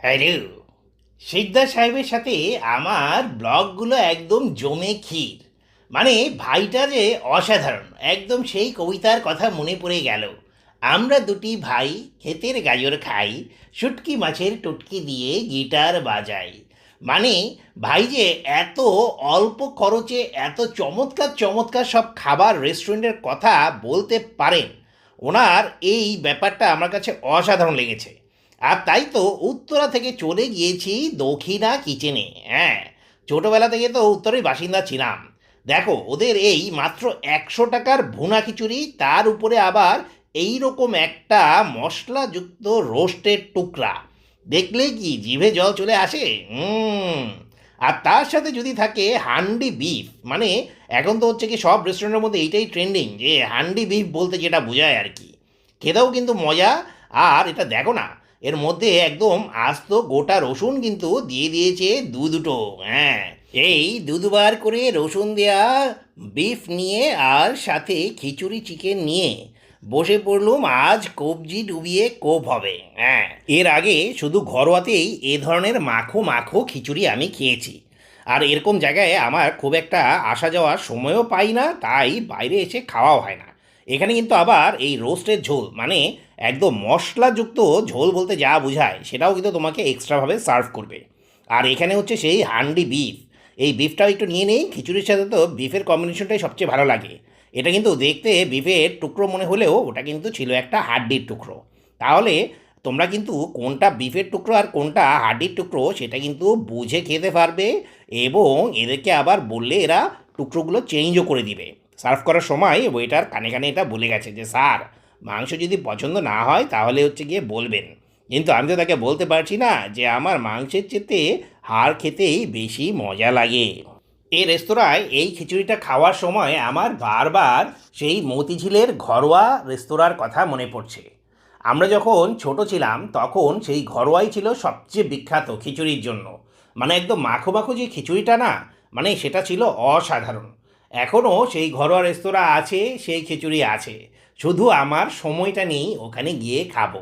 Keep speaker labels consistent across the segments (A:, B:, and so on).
A: Hello Sikdar সাহেবের সাথে আমার ব্লগগুলো একদম জমে ক্ষীর। মানে ভাইটা যে অসাধারণ, একদম সেই কবিতার কথা মনে পড়ে গেল। আমরা দুটি ভাই ক্ষেতের গাজর খাই, শুটকি মাছের টুটকি দিয়ে গিটার বাজাই। মানে ভাই যে এত অল্প খরচে, এত চমৎকার চমৎকার সব খাবার রেস্টুরেন্টের কথা বলতে পারেন, ওনার এই ব্যাপারটা আমার কাছে অসাধারণ লেগেছে। আর তাই তো উত্তরা থেকে চলে গিয়েছি দক্ষিণা কিচেনে হ্যাঁ। ছোটোবেলা থেকে তো উত্তরের বাসিন্দা ছিলাম। দেখো, ওদের এই মাত্র একশো টাকার ভুনা খিচুড়ি, তার উপরে আবার এই রকম একটা মশলাযুক্ত রোস্টের টুকরা। দেখলে কি জিভে জল চলে আসে? হুম। আর তার সাথে যদি থাকে হান্ডি বিফ মানে এখন তো হচ্ছে কি সব রেস্টুরেন্টের মধ্যে এইটাই ট্রেন্ডিং যে হান্ডি বিফ বলতে যেটা বোঝায় আর কি। খেতেও কিন্তু মজা, আর এটা দেখো না এর মধ্যে একদম আস্ত গোটা রসুন কিন্তু দিয়ে দিয়েছে দু দুটো হ্যাঁ। এই দু দুবার করে রসুন দেয়া বিফ নিয়ে আর সাথে খিচুড়ি চিকেন নিয়ে বসে পড়লুম, আজ কবজি ডুবিয়ে কোপ হবে হ্যাঁ। এর আগে শুধু ঘরোয়াতেই এ ধরনের মাখো মাখো খিচুড়ি আমি খেয়েছি। আর এরকম জায়গায় আমার খুব একটা আসা যাওয়ার সময়ও পাই না, তাই বাইরে এসে খাওয়াও হয় না। এখানে কিন্তু আবার এই রোস্টের ঝোল মানে একদম মশলাযুক্ত ঝোল বলতে যা বোঝায়, সেটাও কিন্তু তোমাকে এক্সট্রাভাবে সার্ভ করবে। আর এখানে হচ্ছে সেই হান্ডি বিফ এই বিফটাও একটু নিয়ে নেই, খিচুড়ির সাথে তো বিফের কম্বিনেশনটাই সবচেয়ে ভালো লাগে। এটা কিন্তু দেখতে বিফের টুকরো মনে হলেও ওটা কিন্তু ছিল একটা হাড্ডির টুকরো। তাহলে তোমরা কিন্তু কোনটা বিফের টুকরো আর কোনটা হাড্ডির টুকরো, সেটা কিন্তু বুঝে খেতে পারবে এবং এদেরকে আবার বললে এরা টুকরোগুলো চেঞ্জও করে দিবে। সার্ভ করার সময় ওয়েটার কানে কানে এটা বলে গেছে যে, স্যার, মাংস যদি পছন্দ না হয় তাহলে হচ্ছে গিয়ে বলবেন। কিন্তু আমি তো তাকে বলতে পারছি না যে, আমার মাংসের চেতে হাড় খেতেই বেশি মজা লাগে। এই রেস্তোরাঁয় এই খিচুড়িটা খাওয়ার সময় আমার বারবার সেই মতিঝিলের ঘরোয়া রেস্তোরাঁর কথা মনে পড়ছে। আমরা যখন ছোট ছিলাম তখন সেই ঘরোয়াই ছিল সবচেয়ে বিখ্যাত খিচুড়ির জন্য। মানে একদম মাখো মাখো যে খিচুড়িটা না মানে সেটা ছিল অসাধারণ। এখনও সেই ঘরোয়া রেস্তোরাঁ আছে, সেই খিচুড়ি আছে। শুধু আমার সময়টা নেই, ওখানে গিয়ে খাব।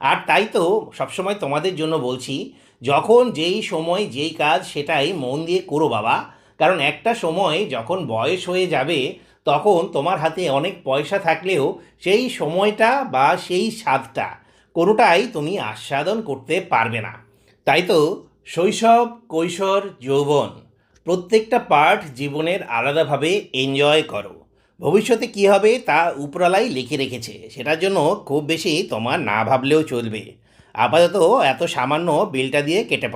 A: আর তাই তো সবসময় তোমাদের জন্য বলছি, যখন যেই সময় যেই কাজ সেটাই মন দিয়ে করো বাবা। কারণ একটা সময় যখন বয়স হয়ে যাবে, তখন তোমার হাতে অনেক পয়সা থাকলেও সেই সময়টা বা সেই স্বাদটা কোনোটাই তুমি আস্বাদন করতে পারবে না। তাই তো শৈশব, কৈশোর, যৌবন প্রত্যেকটা পার্ট জীবনের আলাদাভাবে এনজয় করো। ভবিষ্যতে কি হবে তা উপরালাই লিখে রেখেছে। সেটার জন্য খুব বেশি তোমার না ভাবলেও চলবে। আপাতত এত সামান্য বিলটা দিয়ে কেটে পড়ো।